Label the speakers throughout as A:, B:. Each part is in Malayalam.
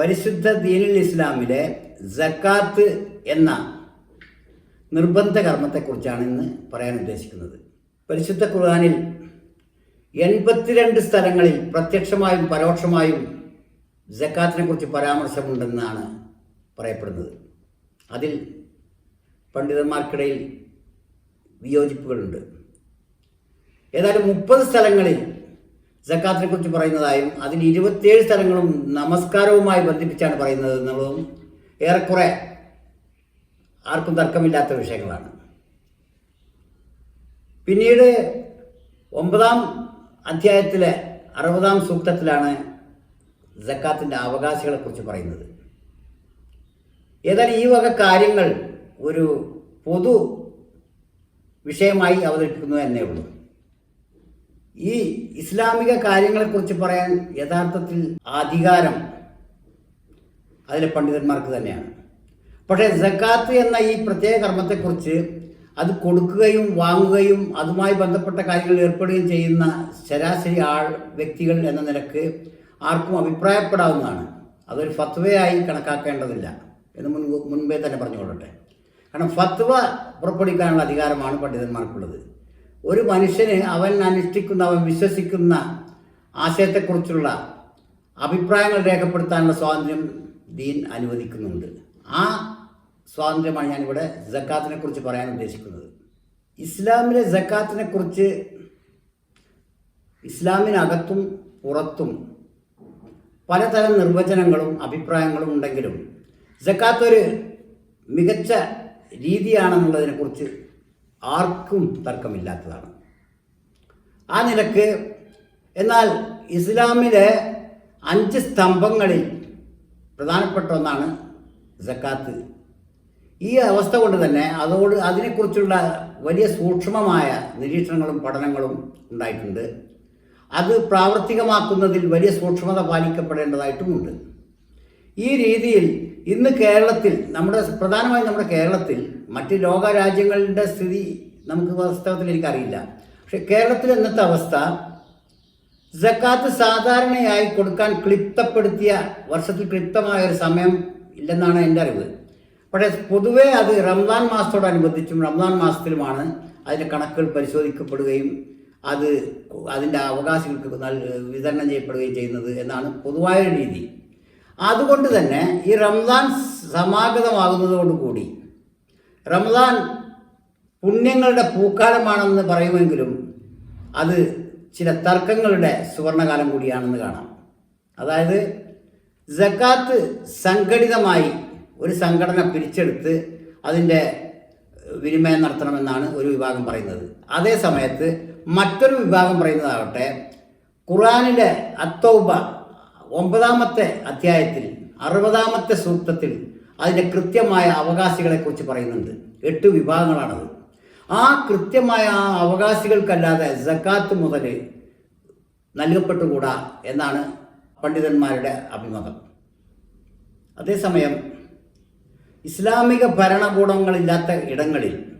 A: പരിശുദ്ധ ദീനുൽ ഇസ്ലാമിലെ ജക്കാത്ത് എന്ന നിർബന്ധ കർമ്മത്തെക്കുറിച്ചാണ് ഇന്ന് പറയാൻ ഉദ്ദേശിക്കുന്നത്. പരിശുദ്ധ ഖുർആാനിൽ എൺപത്തിരണ്ട് സ്ഥലങ്ങളിൽ പ്രത്യക്ഷമായും പരോക്ഷമായും ജക്കാത്തിനെ കുറിച്ച് പരാമർശമുണ്ടെന്നാണ് പറയപ്പെടുന്നത്. അതിൽ പണ്ഡിതന്മാർക്കിടയിൽ വിയോജിപ്പുകളുണ്ട്. ഏതായാലും മുപ്പത് സ്ഥലങ്ങളിൽ ജക്കാത്തിനെ കുറിച്ച് പറയുന്നതായും അതിൽ ഇരുപത്തിയേഴ് സ്ഥലങ്ങളും നമസ്കാരവുമായി ബന്ധിപ്പിച്ചാണ് പറയുന്നത് എന്നുള്ളതും ഏറെക്കുറെ ആർക്കും തർക്കമില്ലാത്ത വിഷയങ്ങളാണ്. പിന്നീട് ഒമ്പതാം അധ്യായത്തിലെ അറുപതാം സൂക്തത്തിലാണ് ജക്കാത്തിന്റെ അവകാശികളെക്കുറിച്ച് പറയുന്നത്. ഏതായാലും ഈ വക കാര്യങ്ങൾ ഒരു പൊതു വിഷയമായി അവതരിപ്പിക്കുന്നു എന്നേ ഉള്ളൂ. ഈ ഇസ്ലാമിക കാര്യങ്ങളെക്കുറിച്ച് പറയാൻ യഥാർത്ഥത്തിൽ അധികാരം അതിലെ പണ്ഡിതന്മാർക്ക് തന്നെയാണ്. പക്ഷേ ജക്കാത്ത് എന്ന ഈ പ്രത്യേക കർമ്മത്തെക്കുറിച്ച് അത് കൊടുക്കുകയും വാങ്ങുകയും അതുമായി ബന്ധപ്പെട്ട കാര്യങ്ങളിൽ ഏർപ്പെടുകയും ചെയ്യുന്ന ശരാശരി ആൾ വ്യക്തികൾ എന്ന നിലയ്ക്ക് ആർക്കും അഭിപ്രായപ്പെടാവുന്നതാണ്. അതൊരു ഫത്വയായി കണക്കാക്കേണ്ടതില്ല എന്ന് മുൻ മുൻപേ തന്നെ പറഞ്ഞുകൊള്ളട്ടെ. കാരണം ഫത്വ പുറപ്പെടുവിക്കാനുള്ള അധികാരമാണ് പണ്ഡിതന്മാർക്കുള്ളത്. ഒരു മനുഷ്യന് അവൻ അനുഷ്ഠിക്കുന്ന അവൻ വിശ്വസിക്കുന്ന ആശയത്തെക്കുറിച്ചുള്ള അഭിപ്രായങ്ങൾ രേഖപ്പെടുത്താനുള്ള സ്വാതന്ത്ര്യം ദീൻ അനുവദിക്കുന്നുണ്ട്. ആ സ്വാതന്ത്ര്യമാണ് ഞാനിവിടെ ജക്കാത്തിനെ കുറിച്ച് പറയാൻ ഉദ്ദേശിക്കുന്നത്. ഇസ്ലാമിലെ ജക്കാത്തിനെ കുറിച്ച് ഇസ്ലാമിനകത്തും പുറത്തും പലതരം നിർവചനങ്ങളും അഭിപ്രായങ്ങളും ഉണ്ടെങ്കിലും ജക്കാത്ത് ഒരു മികച്ച രീതിയാണെന്നുള്ളതിനെക്കുറിച്ച് ആർക്കും തർക്കമില്ലാത്തതാണ്. ആ നിലയ്ക്ക് എന്നാൽ ഇസ്ലാമിലെ അഞ്ച് സ്തംഭങ്ങളിൽ പ്രധാനപ്പെട്ട ഒന്നാണ് സക്കാത്ത്. ഈ അവസ്ഥ കൊണ്ട് തന്നെ അതോട് അതിനെക്കുറിച്ചുള്ള വലിയ സൂക്ഷ്മമായ നിരീക്ഷണങ്ങളും പഠനങ്ങളും ഉണ്ടായിട്ടുണ്ട്. അത് പ്രാവർത്തികമാക്കുന്നതിൽ വലിയ സൂക്ഷ്മത പാലിക്കപ്പെടേണ്ടതായിട്ടുമുണ്ട്. ഈ രീതിയിൽ ഇന്ന് കേരളത്തിൽ നമ്മുടെ പ്രധാനമായും നമ്മുടെ കേരളത്തിൽ മറ്റ് ലോക രാജ്യങ്ങളുടെ സ്ഥിതി നമുക്ക് വാസ്തവത്തിൽ എനിക്കറിയില്ല. പക്ഷെ കേരളത്തിൽ ഇന്നത്തെ അവസ്ഥ ജക്കാത്ത് സാധാരണയായി കൊടുക്കാൻ ക്ലിപ്തപ്പെടുത്തിയ വർഷത്തിൽ ക്ലിപ്തമായ ഒരു സമയം ഇല്ലെന്നാണ് എന്റെ അറിവ്. പക്ഷേ പൊതുവേ അത് റംസാൻ മാസത്തോടനുബന്ധിച്ചും റംസാൻ മാസത്തിലുമാണ് അതിന്റെ കണക്കുകൾ പരിശോധിക്കപ്പെടുകയും അത് അതിന്റെ അവകാശങ്ങൾക്ക് വിതരണം ചെയ്യപ്പെടുകയും ചെയ്യുന്നത് എന്നാണ് പൊതുവായ രീതി. അതുകൊണ്ട് തന്നെ ഈ റംസാൻ സമാഗതമാകുന്നതോടു കൂടി റംസാൻ പുണ്യങ്ങളുടെ പൂക്കാലമാണെന്ന് പറയുമെങ്കിലും അത് ചില തർക്കങ്ങളുടെ സുവർണകാലം കൂടിയാണെന്ന് കാണാം. അതായത് ജക്കാത്ത് സംഘടിതമായി ഒരു സംഘടന പിരിച്ചെടുത്ത് അതിന്റെ വിനിമയം നടത്തണമെന്നാണ് ഒരു വിഭാഗം പറയുന്നത്. അതേ സമയത്ത് മറ്റൊരു വിഭാഗം പറയുന്നതാകട്ടെ ഖുറാനിലെ അത്തൗബ ഒമ്പതാമത്തെ അധ്യായത്തിൽ അറുപതാമത്തെ സൂക്തത്തിൽ അതിന്റെ കൃത്യമായ അവകാശികളെക്കുറിച്ച് പറയുന്നുണ്ട്. എട്ട് വിഭാഗങ്ങളാണത്. ആ കൃത്യമായ ആ അവകാശികൾക്കല്ലാതെ ജക്കാത്ത് മുതൽ നൽകപ്പെട്ടുകൂടാ എന്നാണ് പണ്ഡിതന്മാരുടെ അഭിമതം. അതേസമയം ഇസ്ലാമിക ഭരണകൂടങ്ങളില്ലാത്ത ഇടങ്ങളിൽ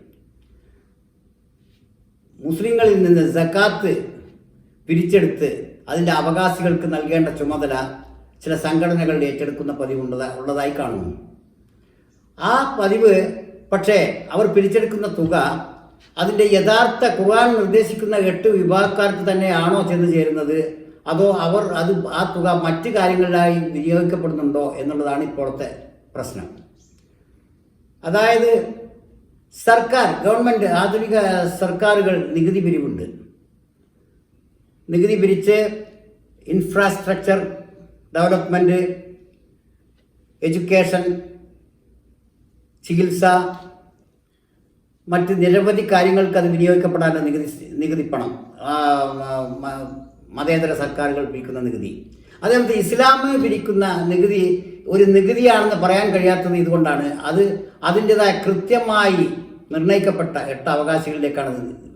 A: മുസ്ലിങ്ങളിൽ നിന്ന് ജക്കാത്ത് പിരിച്ചെടുത്ത് അതിന്റെ അവകാശികൾക്ക് നൽകേണ്ട ചുമതല ചില സംഘടനകൾ ഏറ്റെടുക്കുന്ന പതിവുണ്ടത ഉള്ളതായി കാണുന്നു. ആ പതിവ് പക്ഷേ അവർ പിരിച്ചെടുക്കുന്ന തുക അതിന്റെ യഥാർത്ഥ ഖുർആൻ നിർദ്ദേശിക്കുന്ന എട്ട് വിഭാഗക്കാർക്ക് തന്നെയാണോ ചെന്ന് ചേരുന്നത്? അതോ അവർ അത് ആ തുക മറ്റ് കാര്യങ്ങളിലായി വിനിയോഗിക്കപ്പെടുന്നുണ്ടോ എന്നുള്ളതാണ് ഇപ്പോഴത്തെ പ്രശ്നം. അതായത് സർക്കാർ ഗവൺമെന്റ് ആധുനിക സർക്കാരുകൾ നികുതി പിരിവുണ്ട്. നികുതി പിരിച്ച് ഇൻഫ്രാസ്ട്രക്ചർ ഡെവലപ്മെന്റ് എഡ്യൂക്കേഷൻ ചികിത്സ മറ്റ് നിരവധി കാര്യങ്ങൾക്ക് അത് വിനിയോഗിക്കപ്പെടാനുള്ള നികുതി നികുതി പണം മതേതര സർക്കാരുകൾ പിരിക്കുന്ന നികുതി. അതേപോലെ ഇസ്ലാം പിരിക്കുന്ന നികുതി ഒരു നികുതിയാണെന്ന് പറയാൻ കഴിയാത്തത് ഇതുകൊണ്ടാണ്. അത് അതിന്റെതായ കൃത്യമായി നിർണയിക്കപ്പെട്ട എട്ട് അവകാശികളിലേക്കാണ്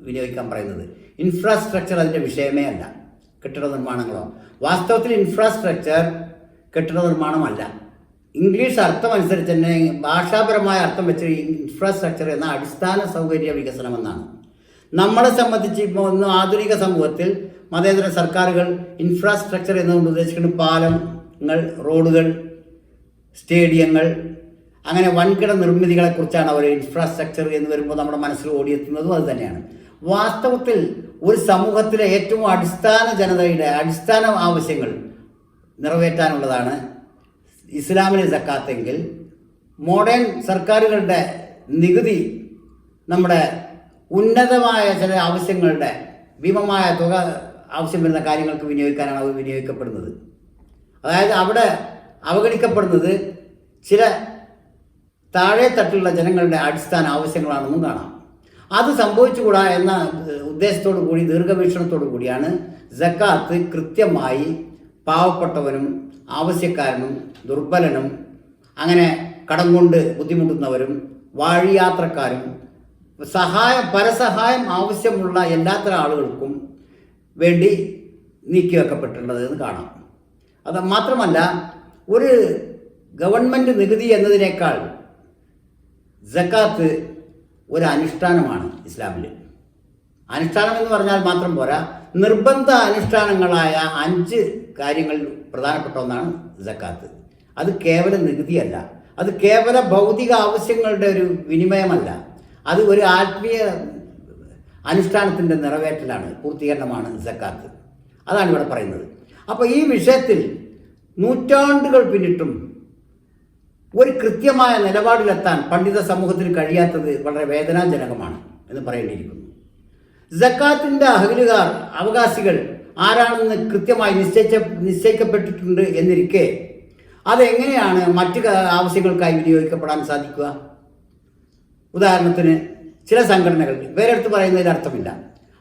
A: വിനിയോഗിക്കാൻ പറയുന്നത്. ഇൻഫ്രാസ്ട്രക്ചർ അതിന്റെ വിഷയമേ അല്ല. കെട്ടിട നിർമ്മാണങ്ങളോ. വാസ്തവത്തിൽ ഇൻഫ്രാസ്ട്രക്ചർ കെട്ടിട നിർമ്മാണമല്ല. ഇംഗ്ലീഷ് അർത്ഥം അനുസരിച്ച് തന്നെ ഭാഷാപരമായ അർത്ഥം വെച്ച് ഇൻഫ്രാസ്ട്രക്ചർ എന്ന അടിസ്ഥാന സൗകര്യ വികസനം എന്നാണ്. നമ്മളെ സംബന്ധിച്ച് ഇപ്പോൾ ഇന്ന് ആധുനിക സമൂഹത്തിൽ മതേതര സർക്കാരുകൾ ഇൻഫ്രാസ്ട്രക്ചർ എന്നുകൊണ്ട് ഉദ്ദേശിക്കുന്നത് പാലങ്ങൾ റോഡുകൾ സ്റ്റേഡിയങ്ങൾ അങ്ങനെ വൻകിട നിർമ്മിതികളെക്കുറിച്ചാണ് അവർ ഇൻഫ്രാസ്ട്രക്ചർ എന്ന് വരുമ്പോൾ നമ്മുടെ മനസ്സിൽ ഓടിയെത്തുന്നതും അത് തന്നെയാണ്. വാസ്തവത്തിൽ ഒരു സമൂഹത്തിലെ ഏറ്റവും അടിസ്ഥാന ജനതയുടെ അടിസ്ഥാന ആവശ്യങ്ങൾ നിറവേറ്റാനുള്ളതാണ് ഇസ്ലാമിലെ സക്കാത്തെങ്കിൽ മോഡേൺ സർക്കാരുകളുടെ നികുതി നമ്മുടെ ഉന്നതമായ ചില ആവശ്യങ്ങളുടെ ഭീമമായ തുക ആവശ്യം വരുന്ന കാര്യങ്ങൾക്ക് വിനിയോഗിക്കാനാണ് അത് വിനിയോഗിക്കപ്പെടുന്നത്. അതായത് അവിടെ അവഗണിക്കപ്പെടുന്നത് ചില താഴെ തട്ടിലുള്ള ജനങ്ങളുടെ അടിസ്ഥാന ആവശ്യങ്ങളാണെന്നും കാണാം. അത് സംഭവിച്ചുകൂടാ എന്ന ഉദ്ദേശത്തോടു കൂടി ദീർഘവീക്ഷണത്തോടു കൂടിയാണ് ജക്കാത്ത് കൃത്യമായി പാവപ്പെട്ടവനും ആവശ്യക്കാരനും ദുർബലനും അങ്ങനെ കടം കൊണ്ട് ബുദ്ധിമുട്ടുന്നവരും വാഴിയാത്രക്കാരും സഹായം പരസഹായം ആവശ്യമുള്ള എല്ലാത്തരം ആളുകൾക്കും വേണ്ടി നീക്കിവെക്കപ്പെട്ടിട്ടുള്ളത് എന്ന് കാണാം. അത് മാത്രമല്ല ഒരു ഗവൺമെന്റ് നികുതി എന്നതിനേക്കാൾ ജക്കാത്ത് ഒരു അനുഷ്ഠാനമാണ് ഇസ്ലാമിൽ. അനുഷ്ഠാനം എന്ന് പറഞ്ഞാൽ മാത്രം പോരാ നിർബന്ധ അനുഷ്ഠാനങ്ങളായ അഞ്ച് കാര്യങ്ങൾ പ്രധാനപ്പെട്ട ഒന്നാണ് ജക്കാത്ത് അത് കേവല നികുതിയല്ല. അത് കേവല ഭൗതിക ആവശ്യങ്ങളുടെ ഒരു വിനിമയമല്ല. അത് ഒരു ആത്മീയ അനുഷ്ഠാനത്തിന്റെ നിറവേറ്റലാണ് പൂർത്തീകരണമാണ് ജക്കാത്ത് അതാണ് ഇവിടെ പറയുന്നത്. അപ്പോൾ ഈ വിഷയത്തിൽ നൂറ്റാണ്ടുകൾ പിന്നിട്ടും ഒരു കൃത്യമായ നിലപാടിലെത്താൻ പണ്ഡിത സമൂഹത്തിന് കഴിയാത്തത് വളരെ വേദനാജനകമാണ് എന്ന് പറയേണ്ടിയിരിക്കുന്നു. ജക്കാത്തിന്റെ അഹലുകാർ അവകാശികൾ ആരാണെന്ന് കൃത്യമായി നിശ്ചയിച്ച നിശ്ചയിക്കപ്പെട്ടിട്ടുണ്ട് എന്നിരിക്കെ അതെങ്ങനെയാണ് മറ്റു ആവശ്യങ്ങൾക്കായി വിനിയോഗിക്കപ്പെടാൻ സാധിക്കുക? ഉദാഹരണത്തിന് ചില സംഘടനകൾ വേറെ അടുത്ത് പറയുന്നതിൽ അർത്ഥമില്ല.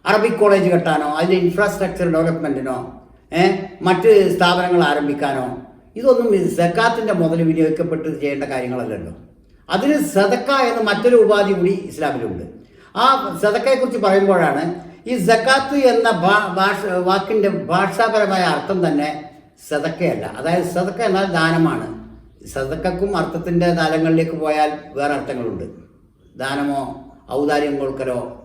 A: അറബിക് കോളേജ് കെട്ടാനോ അതിന്റെ ഇൻഫ്രാസ്ട്രക്ചർ ഡെവലപ്മെന്റിനോ മറ്റ് സ്ഥാപനങ്ങൾ ആരംഭിക്കാനോ ഇതൊന്നും സക്കാത്തിന്റെ മുതൽ വിനിയോഗിക്കപ്പെട്ട് ചെയ്യേണ്ട കാര്യങ്ങളല്ലല്ലോ. അതിന് സദക്ക എന്ന മറ്റൊരു ഉപാധി കൂടി ഇസ്ലാമിലുണ്ട്. ആ സദക്കയെക്കുറിച്ച് പറയുമ്പോഴാണ് ഈ സക്കാത്ത് എന്ന ഭാഷ വാക്കിന്റെ ഭാഷാപരമായ അർത്ഥം തന്നെ സദക്കയല്ല. അതായത് സദക്ക എന്നാൽ ദാനമാണ്. സദക്കക്കും അർത്ഥത്തിന്റെ തലങ്ങളിലേക്ക് പോയാൽ വേറെ അർത്ഥങ്ങളുണ്ട്. ദാനമോ ഔദാര്യം കൊടുക്കലോ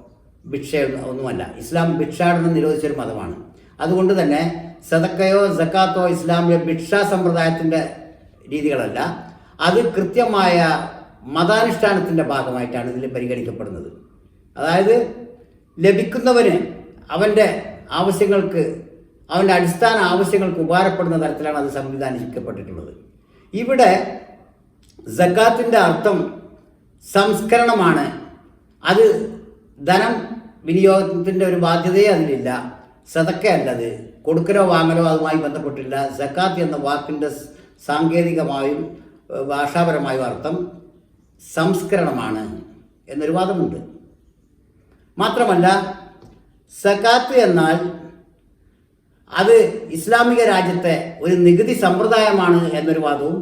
A: ഭിക്ഷ ഒന്നുമല്ല. ഇസ്ലാം ഭിക്ഷാടനം നിരോധിച്ചൊരു മതമാണ്. അതുകൊണ്ട് തന്നെ സദക്കയോ സക്കാത്തോ ഇസ്ലാമിലെ ഭിക്ഷാ സമ്പ്രദായത്തിന്റെ രീതികളല്ല അത് കൃത്യമായ മതാനുഷ്ഠാനത്തിന്റെ ഭാഗമായിട്ടാണ് ഇതിൽ പരിഗണിക്കപ്പെടുന്നത്. അതായത് ലഭിക്കുന്നവന് അവന്റെ ആവശ്യങ്ങൾക്ക് അവന്റെ അടിസ്ഥാന ആവശ്യങ്ങൾക്ക് ഉപകാരപ്പെടുന്ന തരത്തിലാണ് അത് സംവിധാനിക്കപ്പെട്ടിട്ടുള്ളത്. ഇവിടെ സക്കാത്തിന്റെ അർത്ഥം സംസ്കരണമാണ്. അത് ധനം വിനിയോഗത്തിന്റെ ഒരു ബാധ്യതയെ അതിലില്ല. സതക്കയല്ലത്. കൊടുക്കലോ വാങ്ങലോ അതുമായി ബന്ധപ്പെട്ടില്ല സക്കാത്ത് എന്ന വാക്കിന്റെ സാങ്കേതികമായും ഭാഷാപരമായും അർത്ഥം സംസ്കരണമാണ് എന്നൊരു വാദമുണ്ട് മാത്രമല്ല സക്കാത്ത് എന്നാൽ അത് ഇസ്ലാമിക രാജ്യത്തെ ഒരു നികുതി സമ്പ്രദായമാണ് എന്നൊരു വാദവും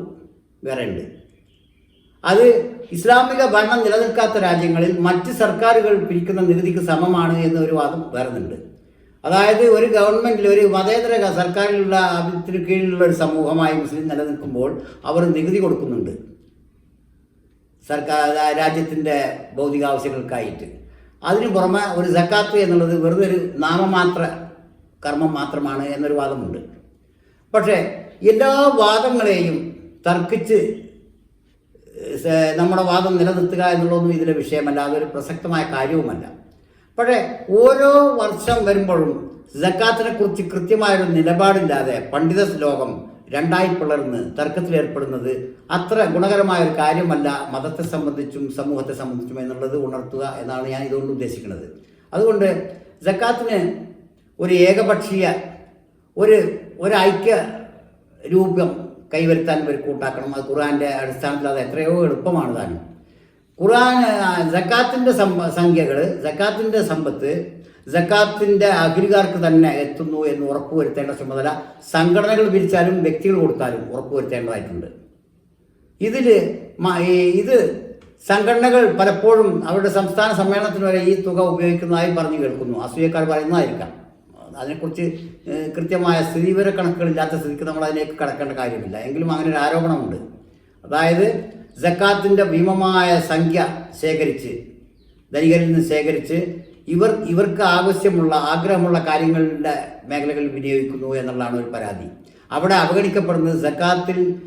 A: വേറെ ഉണ്ട് അത് ഇസ്ലാമിക ഭരണം നിലനിൽക്കാത്ത രാജ്യങ്ങളിൽ മറ്റ് സർക്കാരുകൾ പിരിക്കുന്ന നികുതിക്ക് സമമാണ് എന്നൊരു വാദം വേറുന്നുണ്ട്. അതായത് ഒരു ഗവൺമെന്റിൽ ഒരു മതേതര സർക്കാരിലുള്ള ആഭിത്തിന് കീഴിലുള്ള ഒരു സമൂഹമായി മുസ്ലിം നിലനിൽക്കുമ്പോൾ അവർ നികുതി കൊടുക്കുന്നുണ്ട്. സർക്കാർ രാജ്യത്തിന്റെ ഭൗതിക ആവശ്യങ്ങൾക്കായിട്ട് അതിന് പുറമെ ഒരു സക്കാത്ത് എന്നുള്ളത് വെറുതെ ഒരു നാമമാത്ര കർമ്മം മാത്രമാണ് എന്നൊരു വാദമുണ്ട്. പക്ഷേ എല്ലാ വാദങ്ങളെയും തർക്കിച്ച് നമ്മുടെ വാദം നിലനിർത്തുക എന്നുള്ളതൊന്നും ഇതിലെ വിഷയമല്ല. അതൊരു പ്രസക്തമായ കാര്യവുമല്ല. പക്ഷേ ഓരോ വർഷം വരുമ്പോഴും ജക്കാത്തിനെ കുറിച്ച് കൃത്യമായൊരു നിലപാടില്ലാതെ പണ്ഡിത ശ്ലോകം രണ്ടായി പിളർന്ന് തർക്കത്തിലേർപ്പെടുന്നത് അത്ര ഗുണകരമായ ഒരു കാര്യമല്ല മതത്തെ സംബന്ധിച്ചും സമൂഹത്തെ സംബന്ധിച്ചും എന്നുള്ളത് ഉണർത്തുക എന്നാണ് ഞാൻ ഇതുകൊണ്ട് ഉദ്ദേശിക്കുന്നത്. അതുകൊണ്ട് ജക്കാത്തിന് ഒരു ഏകപക്ഷീയ ഒരു ഒരു ഐക്യ രൂപം കൈവരുത്താൻ ഒരു കൂട്ടാക്കണം. അത് ഖുർആാന്റെ അടിസ്ഥാനത്തിൽ അത് എത്രയോ എളുപ്പമാണ് താനും. ഖുർആൻ ജക്കാത്തിന്റെ സംഖ്യകൾ ജക്കാത്തിന്റെ സമ്പത്ത് ജക്കാത്തിന്റെ അഖിലുകാർക്ക് തന്നെ എത്തുന്നു എന്ന് ഉറപ്പുവരുത്തേണ്ട ചുമതല സംഘടനകൾ പിരിച്ചാലും വ്യക്തികൾ കൊടുത്താലും ഉറപ്പുവരുത്തേണ്ടതായിട്ടുണ്ട്. ഇതിൽ ഇത് സംഘടനകൾ പലപ്പോഴും അവരുടെ സംസ്ഥാന സമ്മേളനത്തിന് വരെ ഈ തുക ഉപയോഗിക്കുന്നതായി പറഞ്ഞു കേൾക്കുന്നു. അസൂയക്കാർ പറയുന്നതായിരിക്കാം. അതിനെക്കുറിച്ച് കൃത്യമായ സ്ഥിതിവിവര കണക്കുകളില്ലാത്ത സ്ഥിതിക്ക് നമ്മൾ അതിലേക്ക് കടക്കേണ്ട കാര്യമില്ല. എങ്കിലും അങ്ങനെ ഒരു ആരോപണമുണ്ട്. അതായത് ജക്കാത്തിന്റെ ഭീമമായ സംഖ്യ ശേഖരിച്ച് ധനികരിൽ നിന്ന് ശേഖരിച്ച് ഇവർ ഇവർക്ക് ആവശ്യമുള്ള ആഗ്രഹമുള്ള കാര്യങ്ങളുടെ മേഖലകളിൽ വിനിയോഗിക്കുന്നു എന്നുള്ളതാണ് ഒരു പരാതി. അവിടെ അവഗണിക്കപ്പെടുന്നത് സക്കാത്തിൽ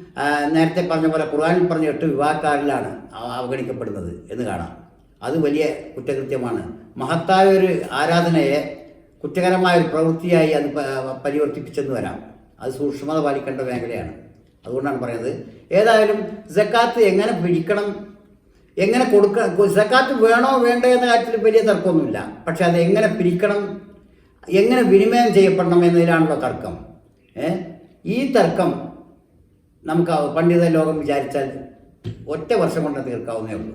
A: നേരത്തെ പറഞ്ഞ പോലെ ഖുർആാനിൽ പറഞ്ഞ എട്ട് വിവാഹക്കാരിലാണ് അവഗണിക്കപ്പെടുന്നത് എന്ന് കാണാം. അത് വലിയ കുറ്റകൃത്യമാണ്. മഹത്തായ ഒരു ആരാധനയെ കുറ്റകരമായ ഒരു പ്രവൃത്തിയായി അത് പരിവർത്തിപ്പിച്ചെന്ന് വരാം. അത് സൂക്ഷ്മത പാലിക്കേണ്ട മേഖലയാണ്. അതുകൊണ്ടാണ് പറയുന്നത്. ഏതായാലും സക്കാത്ത് എങ്ങനെ പിടിക്കണം എങ്ങനെ കൊടുക്കണം സക്കാത്ത് വേണോ വേണ്ടോ എന്ന കാര്യത്തിൽ വലിയ തർക്കമൊന്നുമില്ല. പക്ഷെ അത് എങ്ങനെ പിരിക്കണം എങ്ങനെ വിനിമയം ചെയ്യപ്പെടണം എന്നതിലാണല്ലോ തർക്കം. ഈ തർക്കം നമുക്ക് പണ്ഡിത ലോകം വിചാരിച്ചാൽ ഒറ്റ വർഷം കൊണ്ട് തീർക്കാവുന്നേ ഉള്ളൂ.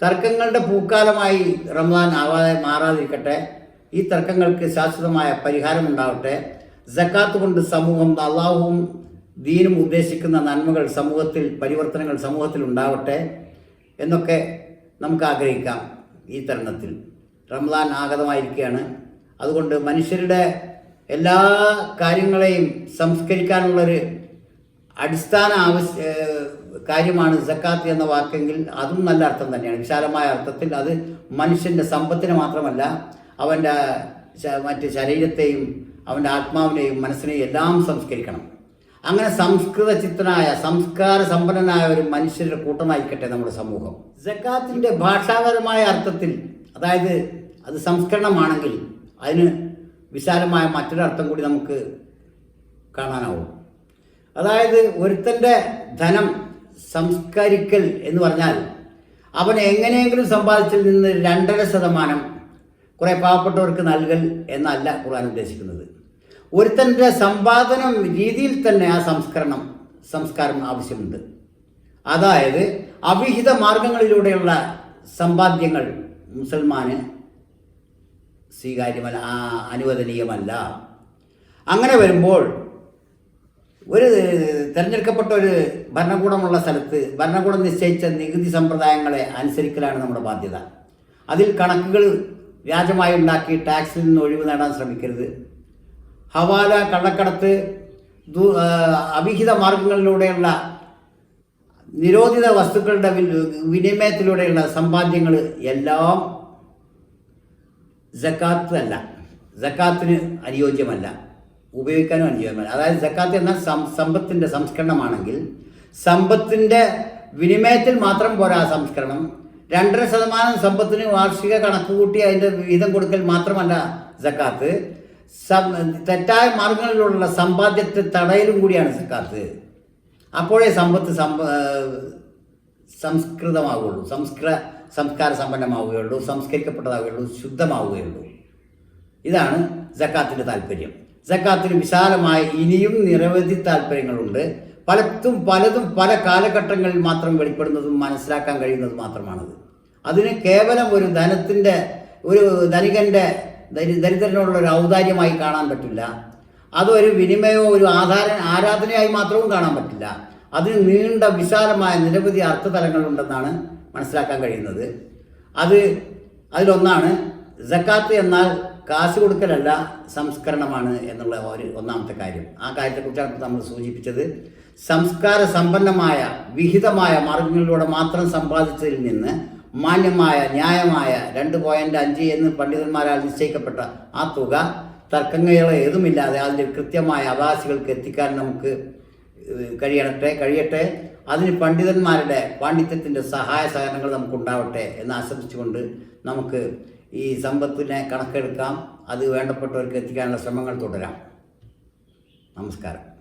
A: തർക്കങ്ങളുടെ പൂക്കാലമായി റംസാൻ ആവാതെ മാറാതിരിക്കട്ടെ. ഈ തർക്കങ്ങൾക്ക് ശാശ്വതമായ പരിഹാരം ഉണ്ടാവട്ടെ ജക്കാത്ത് കൊണ്ട് സമൂഹം അള്ളാഹുവും ദീനും ഉദ്ദേശിക്കുന്ന നന്മകൾ സമൂഹത്തിൽ പരിവർത്തനങ്ങൾ സമൂഹത്തിൽ ഉണ്ടാവട്ടെ എന്നൊക്കെ നമുക്ക് ആഗ്രഹിക്കാം ഈ തരുണത്തിൽ. റംലാൻ ആഗതമായിരിക്കുകയാണ്. അതുകൊണ്ട് മനുഷ്യരുടെ എല്ലാ കാര്യങ്ങളെയും സംസ്കരിക്കാനുള്ളൊരു അടിസ്ഥാന ആവശ്യ കാര്യമാണ് സക്കാത്ത് എന്ന വാക്കെങ്കിൽ അതും നല്ല അർത്ഥം തന്നെയാണ്. വിശാലമായ അർത്ഥത്തിൽ അത് മനുഷ്യന്റെ സമ്പത്തിനെ മാത്രമല്ല അവന്റെ മറ്റ് ശരീരത്തെയും അവന്റെ ആത്മാവിനെയും മനസ്സിനെയും എല്ലാം സംസ്കരിക്കണം. അങ്ങനെ സംസ്കൃത ചിത്തനായ സംസ്കാര സമ്പന്നനായ ഒരു മനുഷ്യരുടെ കൂട്ടമായിരിക്കട്ടെ നമ്മുടെ സമൂഹം. ജക്കാത്തിന്റെ ഭാഷാപരമായ അർത്ഥത്തിൽ അതായത് അത് സംസ്കരണമാണെങ്കിൽ അതിന് വിശാലമായ മറ്റൊരർത്ഥം കൂടി നമുക്ക് കാണാനാവും. അതായത് ഒരുത്തന്റെ ധനം സംസ്കരിക്കൽ എന്ന് പറഞ്ഞാൽ അവൻ എങ്ങനെയെങ്കിലും സമ്പാദിച്ചതിൽ നിന്ന് രണ്ടര ശതമാനം കുറേ പാവപ്പെട്ടവർക്ക് നൽകൽ എന്നല്ല ഖുർആൻ ഉദ്ദേശിക്കുന്നത്. ഒരുത്തന്റെ സമ്പാദനം രീതിയിൽ തന്നെ ആ സംസ്കരണം സംസ്കാരം ആവശ്യമുണ്ട്. അതായത് അവിഹിത മാർഗങ്ങളിലൂടെയുള്ള സമ്പാദ്യങ്ങൾ മുസൽമാന് സ്വീകാര്യമല്ല അനുവദനീയമല്ല. അങ്ങനെ വരുമ്പോൾ ഒരു തിരഞ്ഞെടുക്കപ്പെട്ട ഒരു ഭരണകൂടമുള്ള സ്ഥലത്ത് ഭരണകൂടം നിശ്ചയിച്ച നികുതി സമ്പ്രദായങ്ങളെ അനുസരിക്കലാണ് നമ്മുടെ ബാധ്യത. അതിൽ കണക്കുകൾ വ്യാജമായി ഉണ്ടാക്കി ടാക്സിൽ നിന്ന് ഒഴിവ് നേടാൻ ശ്രമിക്കരുത്. ഹവാല കള്ളക്കടത്ത് അവിഹിത മാർഗങ്ങളിലൂടെയുള്ള നിരോധിത വസ്തുക്കളുടെ വിനിമയത്തിലൂടെയുള്ള സമ്പാദ്യങ്ങൾ എല്ലാം ജക്കാത്ത് അല്ല ജക്കാത്തിന് അനുയോജ്യമല്ല. ഉപയോഗിക്കാനും അനുയോജ്യമല്ല. അതായത് ജക്കാത്ത് എന്നാൽ സം- സമ്പത്തിന്റെ സംസ്കരണമാണെങ്കിൽ സമ്പത്തിന്റെ വിനിമയത്തിൽ മാത്രം പോരാ സംസ്കരണം. രണ്ടര ശതമാനം സമ്പത്തിന് വാർഷിക കണക്ക് കൂട്ടി അതിന്റെ വിഹിതം കൊടുക്കൽ മാത്രമല്ല ജക്കാത്ത് തെറ്റായ മാർഗങ്ങളിലുള്ള സമ്പാദ്യത്തെ തടയലും കൂടിയാണ് സക്കാത്ത്. അപ്പോഴേ സമ്പത്ത് സമ്പ സംസ്കൃതമാവുകയുള്ളൂ. സംസ്കൃത സംസ്കാര സമ്പന്നമാവുകയുള്ളൂ. സംസ്കരിക്കപ്പെട്ടതാവുകയുള്ളൂ. ശുദ്ധമാവുകയുള്ളൂ. ഇതാണ് ജക്കാത്തിന്റെ താല്പര്യം. ജക്കാത്തിന് വിശാലമായ ഇനിയും നിരവധി താല്പര്യങ്ങളുണ്ട്. പലത്തും പലതും പല കാലഘട്ടങ്ങളിൽ മാത്രം വെളിപ്പെടുന്നതും മനസ്സിലാക്കാൻ കഴിയുന്നതും മാത്രമാണത്. അതിന് കേവലം ഒരു ധനത്തിന്റെ ഒരു ധനികന്റെ ദരി ദരിദ്രനോടുള്ള ഒരു ഔദാര്യമായി കാണാൻ പറ്റില്ല. അതൊരു വിനിമയമോ ഒരു ആധാര ആരാധനയായി മാത്രവും കാണാൻ പറ്റില്ല. അതിന് നീണ്ട വിശാലമായ നിരവധി അർത്ഥതലങ്ങളുണ്ടെന്നാണ് മനസ്സിലാക്കാൻ കഴിയുന്നത്. അത് അതിലൊന്നാണ് ജക്കാത്ത് എന്നാൽ കാശ് കൊടുക്കലല്ല സംസ്കരണമാണ് എന്നുള്ള ഒരു ഒന്നാമത്തെ കാര്യം. ആ കാര്യത്തെക്കുറിച്ചാണ് നമ്മൾ സൂചിപ്പിച്ചത്. സംസ്കാര സമ്പന്നമായ വിഹിതമായ മാർഗങ്ങളിലൂടെ മാത്രം സമ്പാദിച്ചതിൽ നിന്ന് മാന്യമായ ന്യായമായ രണ്ട് പോയിന്റ് അഞ്ച് എന്ന് പണ്ഡിതന്മാരാൽ നിശ്ചയിക്കപ്പെട്ട ആ തുക തർക്കങ്ങളെ ഏതുമില്ലാതെ അതിന്റെ കൃത്യമായ അവകാശികൾക്ക് എത്തിക്കാൻ നമുക്ക് കഴിയണട്ടെ കഴിയട്ടെ. അതിന് പണ്ഡിതന്മാരുടെ പാണ്ഡിത്യത്തിന്റെ സഹായ സഹകരണങ്ങൾ നമുക്കുണ്ടാവട്ടെ എന്ന് ആശംസിച്ചുകൊണ്ട് നമുക്ക് ഈ സമ്പത്തിനെ കണക്കെടുക്കാം. അത് വേണ്ടപ്പെട്ടവർക്ക് എത്തിക്കാനുള്ള ശ്രമങ്ങൾ തുടരാം. നമസ്കാരം.